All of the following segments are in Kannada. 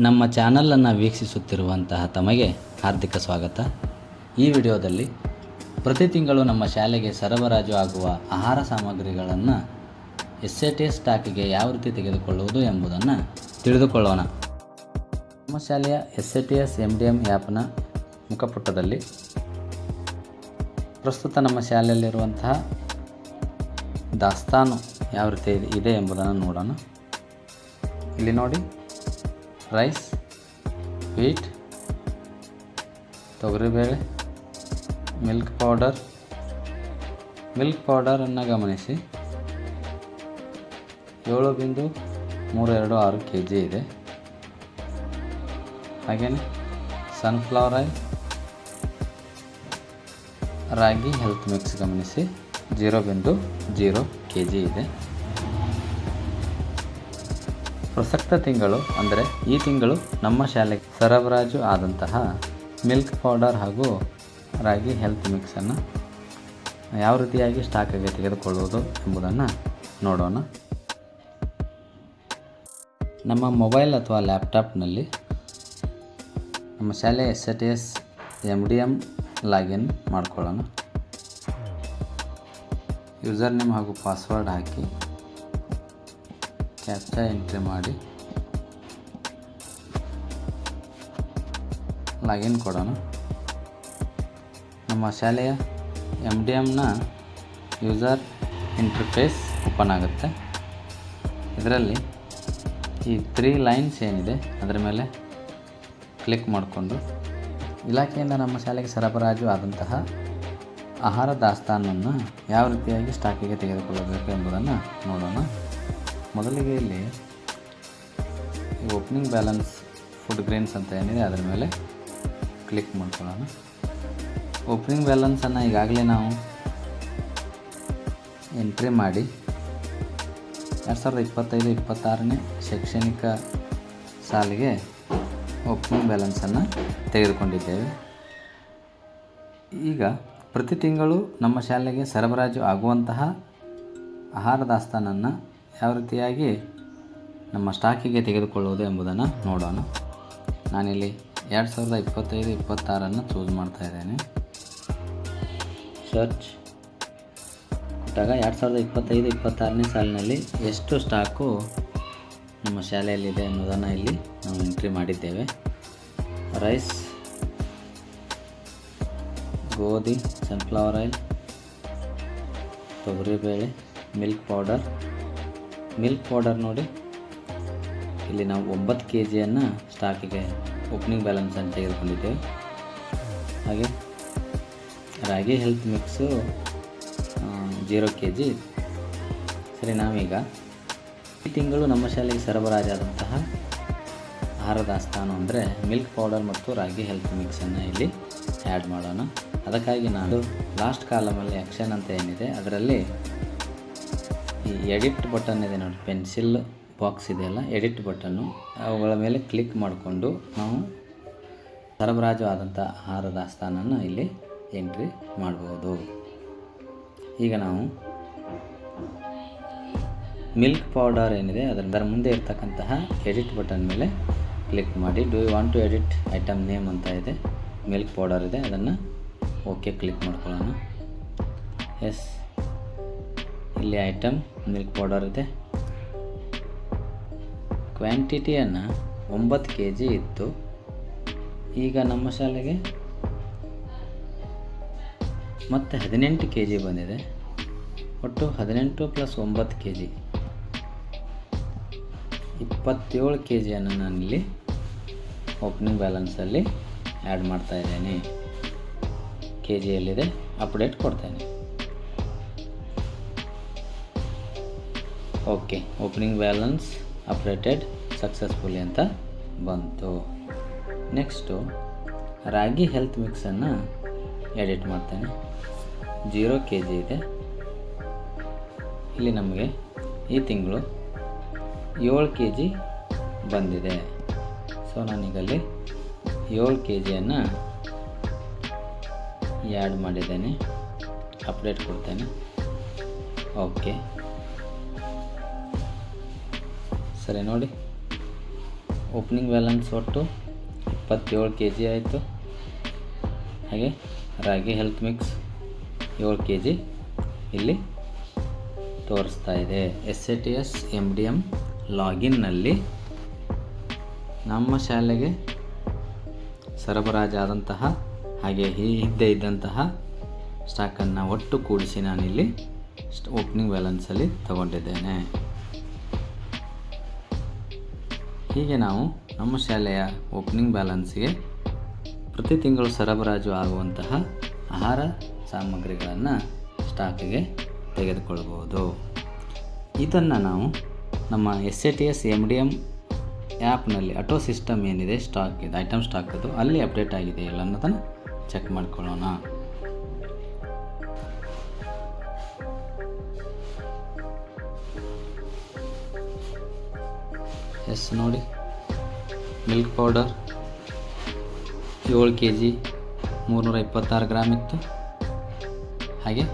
ನಮ್ಮ ಚಾನಲನ್ನು ವೀಕ್ಷಿಸುತ್ತಿರುವಂತಹ ತಮಗೆ ಹಾರ್ದಿಕ ಸ್ವಾಗತ. ಈ ವಿಡಿಯೋದಲ್ಲಿ ಪ್ರತಿ ತಿಂಗಳು ನಮ್ಮ ಶಾಲೆಗೆ ಸರಬರಾಜು ಆಗುವ ಆಹಾರ ಸಾಮಗ್ರಿಗಳನ್ನು ಎಸ್ ಎ ಟಿ ಸ್ಟಾಕಿಗೆ ಯಾವ ರೀತಿ ತೆಗೆದುಕೊಳ್ಳುವುದು ಎಂಬುದನ್ನು ತಿಳಿದುಕೊಳ್ಳೋಣ. ನಮ್ಮ ಶಾಲೆಯ S A T S M D M ಆ್ಯಪ್ನ ಮುಖಪುಟದಲ್ಲಿ ಪ್ರಸ್ತುತ ನಮ್ಮ ಶಾಲೆಯಲ್ಲಿರುವಂತಹ ದಾಸ್ತಾನು ಯಾವ ರೀತಿ ಇದೆ ಎಂಬುದನ್ನು ನೋಡೋಣ. ಇಲ್ಲಿ ನೋಡಿ. ರೈಸ್ ವೀಟ್ ತೊಗರಿಬೇಳೆ ಮಿಲ್ಕ್ ಪೌಡರ್ ಮಿಲ್ಕ್ ಪೌಡರನ್ನು ಗಮನಿಸಿ. ಏಳು ಬಿಂದು ಮೂರು ಆರು ಕೆ ಜಿ ಇದೆ. ಹಾಗೆಯೇ sunflower oil ragi health mix ಗಮನಿಸಿ. ಜೀರೋ ಬಿಂದು ಜೀರೋ ಕೆ ಜಿ ಇದೆ. ಪ್ರಸಕ್ತ ತಿಂಗಳು ಅಂದರೆ ಈ ತಿಂಗಳು ನಮ್ಮ ಶಾಲೆಗೆ ಸರಬರಾಜು ಆದಂತಹ ಮಿಲ್ಕ್ ಪೌಡರ್ ಹಾಗೂ ರಾಗಿ ಹೆಲ್ತ್ ಮಿಕ್ಸನ್ನು ಯಾವ ರೀತಿಯಾಗಿ ಸ್ಟಾಕಿಗೆ ತೆಗೆದುಕೊಳ್ಳುವುದು ಎಂಬುದನ್ನು ನೋಡೋಣ. ನಮ್ಮ ಮೊಬೈಲ್ ಅಥವಾ ಲ್ಯಾಪ್ಟಾಪ್ನಲ್ಲಿ ನಮ್ಮ ಶಾಲೆ S A T S M D M login ಮಾಡ್ಕೊಳ್ಳೋಣ. ಯೂಸರ್ ನೇಮ್ ಹಾಗೂ ಪಾಸ್ವರ್ಡ್ ಹಾಕಿ. ಕ್ಯಾಪ್ಚಾ ಎಂಟ್ರಿ ಮಾಡಿ. ಲಾಗಿನ್ ಕೊಡೋಣ. ನಮ್ಮ ಶಾಲೆಯ ಎಂ ಡಿ ಎಮ್ನ ಯೂಸರ್ ಇಂಟರ್ಫೇಸ್ ಓಪನ್ ಆಗುತ್ತೆ. ಇದರಲ್ಲಿ ಈ ತ್ರೀ ಲೈನ್ಸ್ ಏನಿದೆ, ಅದರ ಮೇಲೆ ಕ್ಲಿಕ್ ಮಾಡಿಕೊಂಡು. ಇಲಾಖೆಯಿಂದ ನಮ್ಮ ಶಾಲೆಗೆ ಸರಬರಾಜು ಆದಂತಹ ಆಹಾರ ದಾಸ್ತಾನನ್ನು ಯಾವ ರೀತಿಯಾಗಿ ಸ್ಟಾಕಿಗೆ ತೆಗೆದುಕೊಳ್ಳಬೇಕು ಎಂಬುದನ್ನು ನೋಡೋಣ. ಮೊದಲಿಗೆ ಇಲ್ಲಿ ಓಪನಿಂಗ್ ಬ್ಯಾಲೆನ್ಸ್ ಫುಡ್ ಗ್ರೇನ್ಸ್ ಅಂತ ಏನಿದೆ ಅದರ ಮೇಲೆ ಕ್ಲಿಕ್ ಮಾಡ್ಕೊಳ್ಳೋಣ. ಓಪನಿಂಗ್ ಬ್ಯಾಲೆನ್ಸನ್ನು ಈಗಾಗಲೇ ನಾವು ಎಂಟ್ರಿ ಮಾಡಿ ಎರಡು ಸಾವಿರದ ಇಪ್ಪತ್ತೈದು, ಇಪ್ಪತ್ತಾರನೇ ಶೈಕ್ಷಣಿಕ ಸಾಲಿಗೆ ಓಪನಿಂಗ್ ಬ್ಯಾಲೆನ್ಸನ್ನು ತೆಗೆದುಕೊಂಡಿದ್ದೇವೆ. ಈಗ ಪ್ರತಿ ತಿಂಗಳು ನಮ್ಮ ಶಾಲೆಗೆ ಸರಬರಾಜು ಆಗುವಂತಹ ಆಹಾರ ದಾಸ್ತಾನನ್ನು ಯಾವ ರೀತಿಯಾಗಿ ನಮ್ಮ ಸ್ಟಾಕಿಗೆ ತೆಗೆದುಕೊಳ್ಳುವುದು ಎಂಬುದನ್ನು ನೋಡೋಣ. ನಾನಿಲ್ಲಿ ಎರಡು ಸಾವಿರದ ಇಪ್ಪತ್ತೈದು, ಇಪ್ಪತ್ತಾರನ್ನು ಚೂಸ್ ಮಾಡ್ತಾ ಇದ್ದೇನೆ. ಸರ್ಚ್ ಕೊಟ್ಟಾಗ ಎರಡು ಸಾವಿರದ ಇಪ್ಪತ್ತೈದು, ಇಪ್ಪತ್ತಾರನೇ ಸಾಲಿನಲ್ಲಿ ಎಷ್ಟು ಸ್ಟಾಕು ನಮ್ಮ ಶಾಲೆಯಲ್ಲಿದೆ ಅನ್ನೋದನ್ನು ಇಲ್ಲಿ ನಾವು ಎಂಟ್ರಿ ಮಾಡಿದ್ದೇವೆ. ರೈಸ್ ಗೋಧಿ ಸನ್ಫ್ಲವರ್ ಆಯಿಲ್ ತೊಗರಿಬೇಳೆ ಮಿಲ್ಕ್ ಪೌಡರ್ ಮಿಲ್ಕ್ ಪೌಡರ್ ನೋಡಿ. ಇಲ್ಲಿ ನಾವು ಒಂಬತ್ತು ಕೆ ಜಿಯನ್ನು ಸ್ಟಾಕಿಗೆ ಓಪನಿಂಗ್ ಬ್ಯಾಲೆನ್ಸ್ ಅಂತ ತೆಗೆದುಕೊಂಡಿದ್ದೇವೆ. ಹಾಗೆ ragi health mix zero K G ಸರಿ, ನಾವೀಗ ಈ ತಿಂಗಳು ನಮ್ಮ ಶಾಲೆಗೆ ಸರಬರಾಜಾದಂತಹ ಆಹಾರದ ದಾಸ್ತಾನು ಅಂದರೆ ಮಿಲ್ಕ್ ಪೌಡರ್ ಮತ್ತು ರಾಗಿ ಹೆಲ್ತ್ ಮಿಕ್ಸನ್ನು ಇಲ್ಲಿ ಆ್ಯಡ್ ಮಾಡೋಣ. ಅದಕ್ಕಾಗಿ ನಾನು ಲಾಸ್ಟ್ ಕಾಲಮಲ್ಲಿ ಆ್ಯಕ್ಷನ್ ಅಂತ ಏನಿದೆ, ಅದರಲ್ಲಿ ಈ ಎಡಿಟ್ ಬಟನ್ ಇದೆ ನೋಡಿ, ಪೆನ್ಸಿಲ್ ಬಾಕ್ಸ್ ಇದೆಯಲ್ಲ, ಎಡಿಟ್ ಬಟನ್ನು ಅವುಗಳ ಮೇಲೆ ಕ್ಲಿಕ್ ಮಾಡಿಕೊಂಡು ನಾವು ಸರಬರಾಜು ಆದಂಥ ಆಹಾರ ಸ್ಥಾನನ ಇಲ್ಲಿ ಎಂಟ್ರಿ ಮಾಡ್ಬೋದು. ಈಗ ನಾವು ಮಿಲ್ಕ್ ಪೌಡರ್ ಏನಿದೆ, ಅದರ ಮುಂದೆ ಇರ್ತಕ್ಕಂತಹ ಎಡಿಟ್ ಬಟನ್ ಮೇಲೆ ಕ್ಲಿಕ್ ಮಾಡಿ. Do you want to edit item name ಅಂತ ಇದೆ, ಮಿಲ್ಕ್ ಪೌಡರ್ ಇದೆ, ಅದನ್ನು ಓಕೆ ಕ್ಲಿಕ್ ಮಾಡ್ಕೊಳ್ಳೋಣ. ಎಸ್ ಇಲ್ಲಿ ಐಟಮ್ ಮಿಲ್ಕ್ ಪೌಡರ್ ಇದೆ. ಕ್ವಾಂಟಿಟಿಯನ್ನು ಒಂಬತ್ತು ಕೆ ಜಿ ಇತ್ತು. ಈಗ ನಮ್ಮ ಶಾಲೆಗೆ ಮತ್ತೆ ಹದಿನೆಂಟು ಕೆ ಜಿ ಬಂದಿದೆ. ಒಟ್ಟು ಹದಿನೆಂಟು ಪ್ಲಸ್ ಒಂಬತ್ತು ಕೆ ಜಿ ಇಪ್ಪತ್ತೇಳು ಕೆ ಜಿಯನ್ನು ನಾನಿಲ್ಲಿ ಓಪನಿಂಗ್ ಬ್ಯಾಲೆನ್ಸಲ್ಲಿ ಆ್ಯಡ್ ಮಾಡ್ತಾ ಇದ್ದೇನೆ. ಕೆ ಜಿಯಲ್ಲಿದೆ ಅಪ್ಡೇಟ್ ಕೊಡ್ತೇನೆ. Okay opening balance updated successfully ಅಂತ ಬಂತು. ನೆಕ್ಸ್ಟು ರಾಗಿ ಹೆಲ್ತ್ ಮಿಕ್ಸನ್ನು ಎಡಿಟ್ ಮಾಡ್ತೇನೆ. ಜೀರೋ ಕೆ ಜಿ ಇದೆ. ಇಲ್ಲಿ ನಮಗೆ ಈ ತಿಂಗಳು ಏಳು ಕೆ ಜಿ ಬಂದಿದೆ. ಸೊ ನಾನೀಗಲ್ಲಿ ಏಳು ಕೆ ಜಿಯನ್ನು ಆ್ಯಡ್ ಮಾಡಿದ್ದೇನೆ. ಅಪ್ಡೇಟ್ ಕೊಡ್ತೇನೆ. ಓಕೆ ಸರಿ ನೋಡಿ. ಓಪನಿಂಗ್ ಬ್ಯಾಲೆನ್ಸ್ ಒಟ್ಟು ಇಪ್ಪತ್ತೇಳು ಕೆ ಜಿ ಆಯಿತು. ಹಾಗೆ ರಾಗಿ ಹೆಲ್ತ್ ಮಿಕ್ಸ್ ಏಳು ಕೆ ಜಿ ಇಲ್ಲಿ ತೋರಿಸ್ತಾ ಇದೆ. S A T S M D M ಲಾಗಿನ್ನಲ್ಲಿ ನಮ್ಮ ಶಾಲೆಗೆ ಸರಬರಾಜಾದಂತಹ ಹಾಗೆ ಈ ಹಿಂದೆ ಇದ್ದಂತಹ ಸ್ಟಾಕನ್ನು ಒಟ್ಟು ಕೂಡಿಸಿ ನಾನಿಲ್ಲಿ ಓಪನಿಂಗ್ ಬ್ಯಾಲೆನ್ಸಲ್ಲಿ ತಗೊಂಡಿದ್ದೇನೆ. ಹೀಗೆ ನಾವು ನಮ್ಮ ಶಾಲೆಯ ಓಪನಿಂಗ್ ಬ್ಯಾಲೆನ್ಸ್ಗೆ ಪ್ರತಿ ತಿಂಗಳು ಸರಬರಾಜು ಆಗುವಂತಹ ಆಹಾರ ಸಾಮಗ್ರಿಗಳನ್ನು ಸ್ಟಾಕ್ಗೆ ತೆಗೆದುಕೊಳ್ಬೋದು ಇದನ್ನು ನಾವು ನಮ್ಮ S A T S M D M ಆ್ಯಪ್ನಲ್ಲಿ ಆಟೋ ಸಿಸ್ಟಮ್ ಏನಿದೆ ಸ್ಟಾಕ್ ಇದೆ ಐಟಮ್ ಸ್ಟಾಕ್ ಅದು ಅಲ್ಲಿ ಅಪ್ಡೇಟ್ ಆಗಿದೆ ಇಲ್ಲ ಅನ್ನೋದನ್ನು ಚೆಕ್ ಮಾಡ್ಕೊಳ್ಳೋಣ. ಎಸ್, ನೋಡಿ. ಮಿಲ್ಕ್ ಪೌಡರ್ ಏಳು ಕೆ ಜಿ ಮೂರುನೂರ ಇಪ್ಪತ್ತಾರು ಗ್ರಾಮ್ ಇತ್ತು. ಹಾಗೆ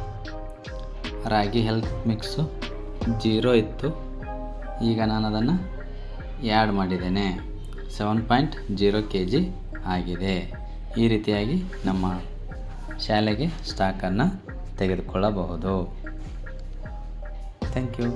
ರಾಗಿ ಹೆಲ್ತ್ ಮಿಕ್ಸು ಜೀರೋ ಇತ್ತು. ಈಗ ನಾನು ಅದನ್ನು ಆ್ಯಡ್ ಮಾಡಿದ್ದೇನೆ. Seven point zero K G ಆಗಿದೆ. ಈ ರೀತಿಯಾಗಿ ನಮ್ಮ ಶಾಲೆಗೆ ಸ್ಟಾಕನ್ನು ತೆಗೆದುಕೊಳ್ಳಬಹುದು. Thank you